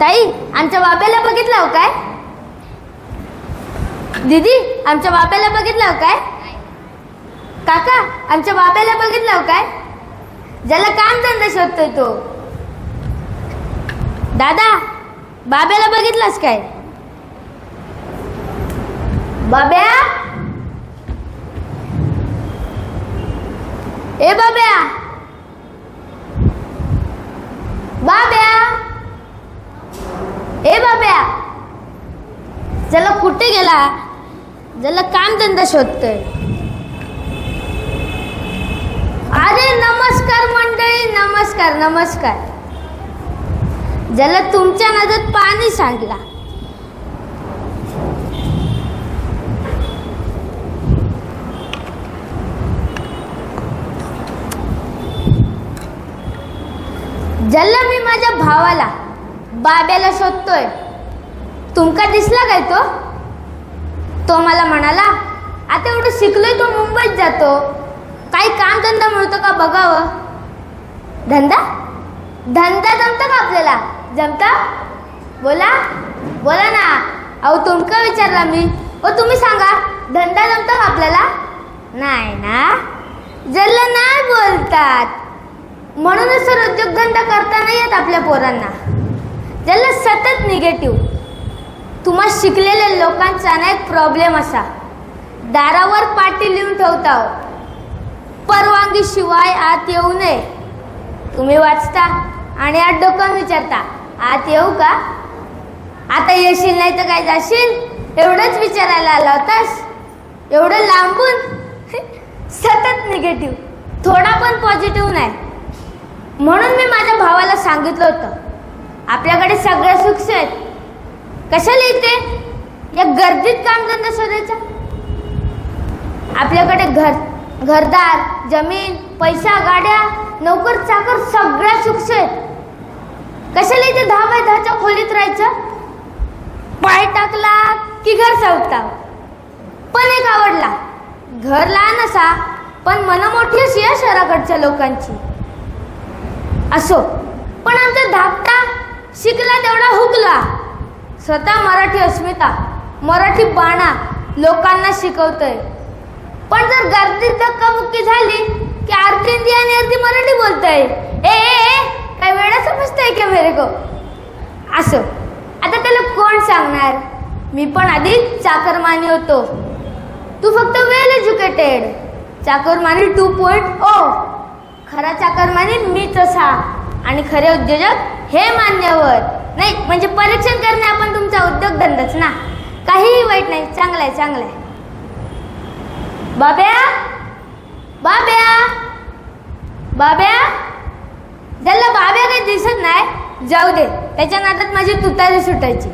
ताई आमच्या बाप्याला बघितलं हो काय? दीदी आमच्या बाप्याला बघितलं हो काय? काका आमच्या बाप्याला बघितलं हो काय? ज्याला काम धंदा शोधतोय तो. दादा बाब्याला बघितलास काय? बाब्या ए बाब्या ज्याला कुठे ज्याला काम धंदा शोधतोय. अरे नमस्कार मंडळी नमस्कार नमस्कार. ज्याला तुमच्या नजर पाणी सांडला. ज्याला मी माझ्या भावाला बाब्याला शोधतोय. तुमका दिसला काय तो? तो मला म्हणाला आता एवढं शिकलोय तो मुंबईत जातो. काही काम धंदा मिळतो का बघावं? धंदा? धंदा जमतं का आपल्याला? जमता. बोला. बोला ना. अहो तुमका विचारला मी. ओ तुम्ही सांगा. धंदा जमतो का आपल्याला? नाही ना. ज्याला नाही बोलतात. म्हणूनच सर उद्योगधंदा करता नाही येत आपल्या पोरांना. ज्याला सतत निगेटिव्ह तुम्हा शिकलेल्या लोकांचा ना एक प्रॉब्लेम असा. दारावर पाटी लिहून ठेवता हो. परवानगी शिवाय आत येऊ नये. तुम्ही वाचता आणि आत डोकं विचारता. आत येऊ का? आता येशील नाही तर काय जाशील? एवढंच विचारायला आला होतास? एवढं लांबून? सतत निगेटिव्ह थोडा पण पॉझिटिव्ह नाही. म्हणून मी माझ्या भावाला सांगितलं होतं. आपल्याकडे सगळ्या सुख आहेत. कशाला येते या गर्दीत कामधंदा शोधायचा? आपल्याकडे घर घरदार जमीन पैसा गाड्या नोकर चाकर सगळ्या सुख आहेत. कशाला इथे दहा बाय दहाच्या खोलीत राहायचं? पाय टाकला की घर सावता. पण एक आवडला. घर लहान असा पण मन मोठी अशी या शहराकडच्या लोकांची. असो पण आमचा धाकटा शिकला तेवढा हुकला. स्वतः मराठी अस्मिता मराठी बाणा लोकांना शिकवतोय. पण जर गर्दीत धक्काबुक्की झाली की अर्धी हिंदी आणि अर्धी मराठी बोलताय ए ए ए काय वेळा समजतंय का मेरे को? असो. आता त्याला कोण सांगणार? मी पण आधी चाकरमानी होतो. तू फक्त वेल एज्युकेटेड. चाकरमानी टू पॉईंट ओ खरा चाकरमानी मी तसा आणि खरे उद्योजक हे मान्यवर. नाही म्हणजे परीक्षण करणे आपण तुमचा उद्योगधंदाच ना. काहीही वाईट नाही चांगलं आहे चांगलं आहे. बाब्या? बाब्या? बाब्या? त्याला बाब्या काही दिसत नाही जाऊ दे त्याच्या नादात माझी तुतारी सुटायची.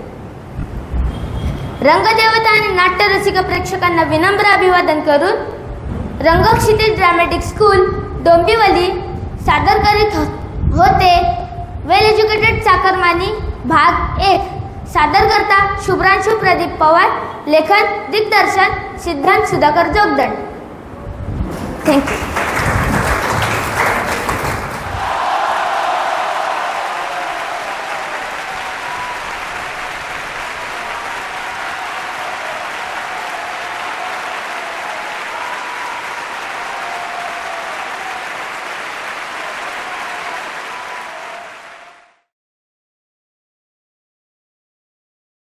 रंगदेवता आणि नाट्यरसिक प्रेक्षकांना विनम्र अभिवादन करून रंगक्षितिज ड्रामॅटिक स्कूल डोंबिवली सादर करीत होते वेल एज्युकेटेड चाकरमानी भाग एक. सादर करता शुभ्रांशु प्रदीप पवार लेखन दिग्दर्शन सिद्धांत सुधाकर जोगदंड. थँक्यू